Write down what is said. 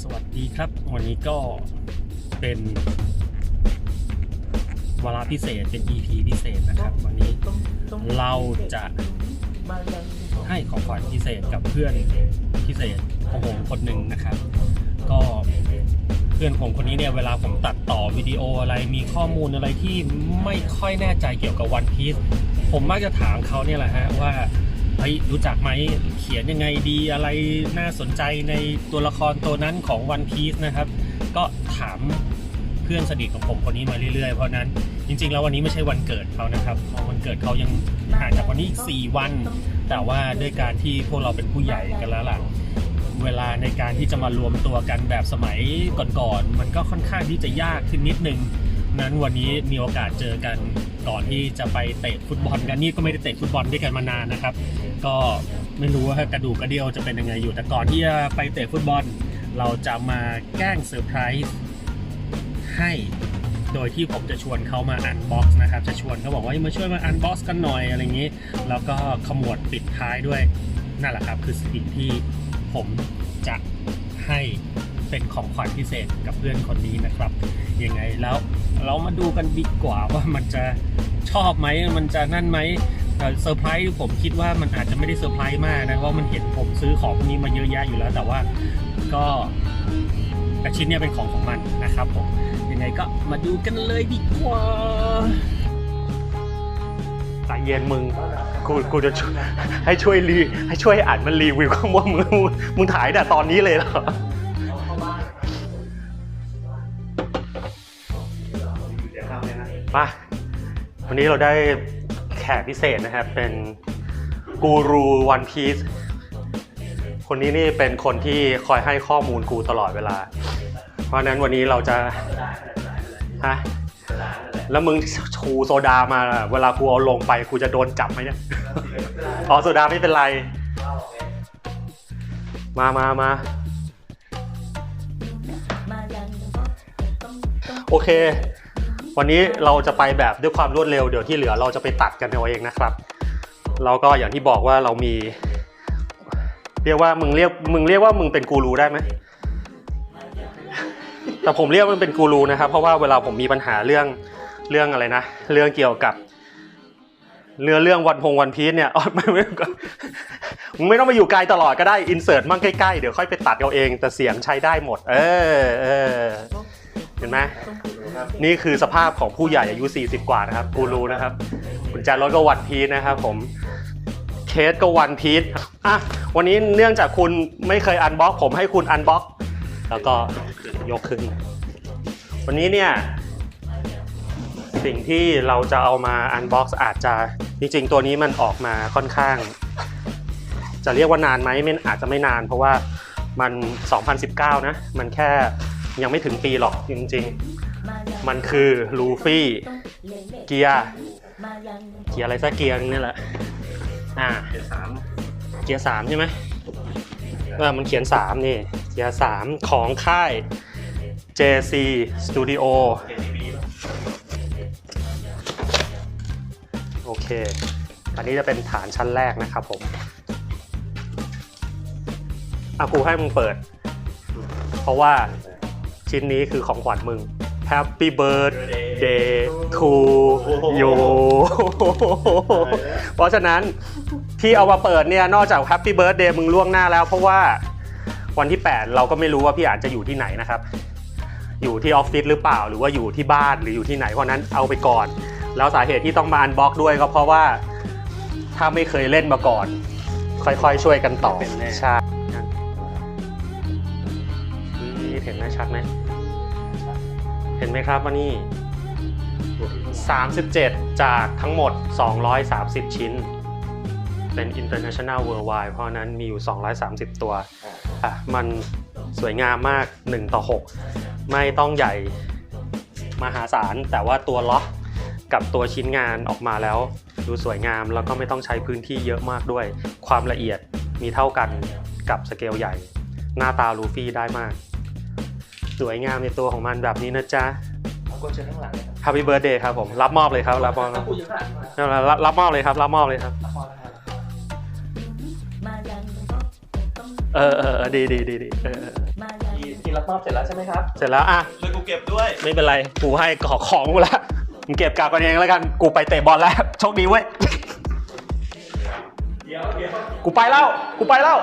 สวัสดีครับ วันนี้ก็เป็นวาระพิเศษเป็น EP พิเศษนะครับ วันนี้เราจะให้ของขวัญพิเศษกับเพื่อนพิเศษของผมคนหนึ่งนะครับ ก็เพื่อนผมคนนี้เนี่ยเวลาผมตัดต่อวิดีโออะไรมีข้อมูลอะไรที่ไม่ค่อยแน่ใจเกี่ยวกับวันพี e ผมมักจะถามเขาเนี่ยแหละฮะว่า เฮ้ยรู้จักไหมเขียนยังไงดีอะไรน่าสนใจในตัวละครตัวนั้นของ One Piece นะครับ ก็ถามเพื่อนสนิทของผมคนนี้มาเรื่อยๆ เพราะนั้นจริง ๆ แล้ววันนี้ไม่ใช่วันเกิดเขานะครับวันเกิดเขายังห่างจากวันนี้อีก4วัน แต่ว่าด้วยการที่พวกเราเป็นผู้ใหญ่กันแล้วล่ะเวลาในการที่จะมารวมตัวกันแบบสมัยก่อนๆมันก็ค่อนข้างที่จะยากขึ้นนิดนึงนั้นวันนี้มีโอกาสเจอกัน ก่อนที่จะไปเตะฟุตบอลกันนี่ก็ไม่ได้เตะฟุตบอลด้วยกันมานานนะครับ ก็ไม่รู้ว่ากระดูกกระเดียวจะเป็นยังไงอยู่แต่ก่อนที่จะไปเตะฟุตบอล เราจะมาแกล้งเซอร์ไพรส์ให้ โดยที่ผมจะชวนเขามาอันบ็อกซ์นะครับ จะชวนเขาบอกว่ามาช่วยมาอันบ็อกซ์กันหน่อยอะไรอย่างนี้ แล้วก็ขมวดปิดท้ายด้วยนั่นแหละครับ คือสิ่งที่ผมจะให้ เป็นของขวัญพิเศษกับเพื่อนคนนี้นะครับยังไงแล้วเรามาดูกันดีกว่าว่ามันจะชอบไหมมันจะนั่นไหมเซอร์ไพรส์ผมคิดว่ามันอาจจะไม่ได้เซอร์ไพรส์มากนะเพราะมันเห็นผมซื้อของพวกนี้มาเยอะแยะอยู่แล้ว แต่ว่าก็แต่ชิ้นเนี้ยเป็นของของมันนะครับผมยังไงก็มาดูกันเลยดีกว่าใจเย็นมึงกูกูจะให้ช่วยรีให้ช่วยอ่านมันรีวิวข้างบนมึงมึงมึงถ่ายแต่ตอนนี้เลยเหรอ มาวันนี้เราได้แขกพิเศษนะครับ เป็นกูรูวันพีซคนนี้นี่เป็นคนที่คอยให้ข้อมูลกูตลอดเวลา เพราะฉะนั้นวันนี้เราจะฮะแล้วมึงชูโซดามา เวลากูเอาลงไปกูจะโดนจับไหมเนี่ยอ๋อโซดาไม่เป็นไร มามามาโอเค วันนี้เราจะไปแบบด้วยความรวดเร็วเดี๋ยวที่เหลือเราจะไปตัดกันเอาเองนะครับแล้วก็อย่างที่บอกว่าเรามี เรียกว่ามึงเรียกมึงเรียกว่ามึงเป็นกูรูได้ไหมแต่ผมเรียกมันเป็นกูรูนะครับ เพราะว่าเวลาผมมีปัญหาเรื่องเรื่องอะไรนะเรื่องเกี่ยวกับเรื่องเรื่องวันพงวันพีชเนี่ยอ๋อไม่ไม่มึงไม่ต้องมาอยู่ไกลตลอดก็ได้อินเสิร์ตมั่งใกล้ๆเดี๋ยวค่อยไปตัดเอาเอง แต่เสียงใช้ได้หมด เออเออเห็นไหม นี่คือสภาพของผู้ใหญ่อายุ 40 กว่านะครับกูรู้นะครับกุญแจรถก็วันพีชนะครับผมเคสก็วันพีชอะวันนี้เนื่องจากคุณไม่เคยอันบ็อกผมให้คุณอันบ็อกแล้วก็ยกขึ้น วันนี้เนี่ย สิ่งที่เราจะเอามาอันบ็อกอาจจะจริงๆ ตัวนี้มันออกมาค่อนข้าง จะเรียกว่านานไหมไม่อาจจะไม่นาน เพราะว่ามัน 2019 นะ มันแค่ยังไม่ถึงปีหรอกจริง ๆ มันคือลูฟี่เกียร์เกียร์อะไรสักเกียร์นึงนี่แหละอ่าเจ็ดสามเกียร์สามใช่ไหมเออมันเขียนสามนี่เกียร์สามของค่าย JC Studio เจ็ดปีโอเค อันนี้จะเป็นฐานชั้นแรกนะครับผมอากูให้มึงเปิด เพราะว่าชิ้นนี้คือของขวัญมึง Happy Birthday to you เพราะฉะนั้นที่เอามาเปิดเนี่ยนอกจาก Happy Birthday มึงล่วงหน้าแล้ว เพราะว่าวันที่ 8 เราก็ไม่รู้ว่าพี่อาจจะอยู่ที่ไหนนะครับ อยู่ที่ออฟฟิศหรือเปล่าหรือว่าอยู่ที่บ้านหรืออยู่ที่ไหนเพราะนั้นเอาไปก่อน แล้วสาเหตุที่ต้องมาอันบ็อกด้วยก็เพราะว่าถ้าไม่เคยเล่นมาก่อน ค่อยๆ ช่วยกันต่อใช่นี่เห็นไหมชัดไหมเห็นไหมครับว่านี่ 37 จากทั้งหมด 230 ชิ้น เป็น international worldwide เพราะฉะนั้นมีอยู่ 230 ตัวอะมันสวยงามมาก 1 ต่อ 6 ไม่ต้องใหญ่มหาศาล แต่ว่าตัวล็อกกับตัวชิ้นงานออกมาแล้ว ดูสวยงามแล้วก็ไม่ต้องใช้พื้นที่เยอะมากด้วย ความละเอียดมีเท่ากันกับสเกลใหญ่ หน้าตาลูฟี่ได้มาก สวยงามในตัวของมันแบบนี้นะจ๊ะเอากดเชิญข้างหลังเลยครับ Happy Birthday ครับผมรับมอบเลยครับรับมอบถ้าพูดอยู่ข้างหลังรับรับมอบเลยครับรับมอบเลยครับ ละครนะครับเออเออเออดีดีดีดีเออเออที่ที่รับมอบเสร็จแล้วใช่ไหมครับเสร็จแล้วอะช่วยกูเก็บด้วย ไม่เป็นไรกูให้ขอของกูละมึงเก็บกลับกันเองแล้วกันกูไปเตะบอลแล้วโชคดีเว้ยเดี๋ยวเดี๋ยว กูไปแล้วกูไปแล้ว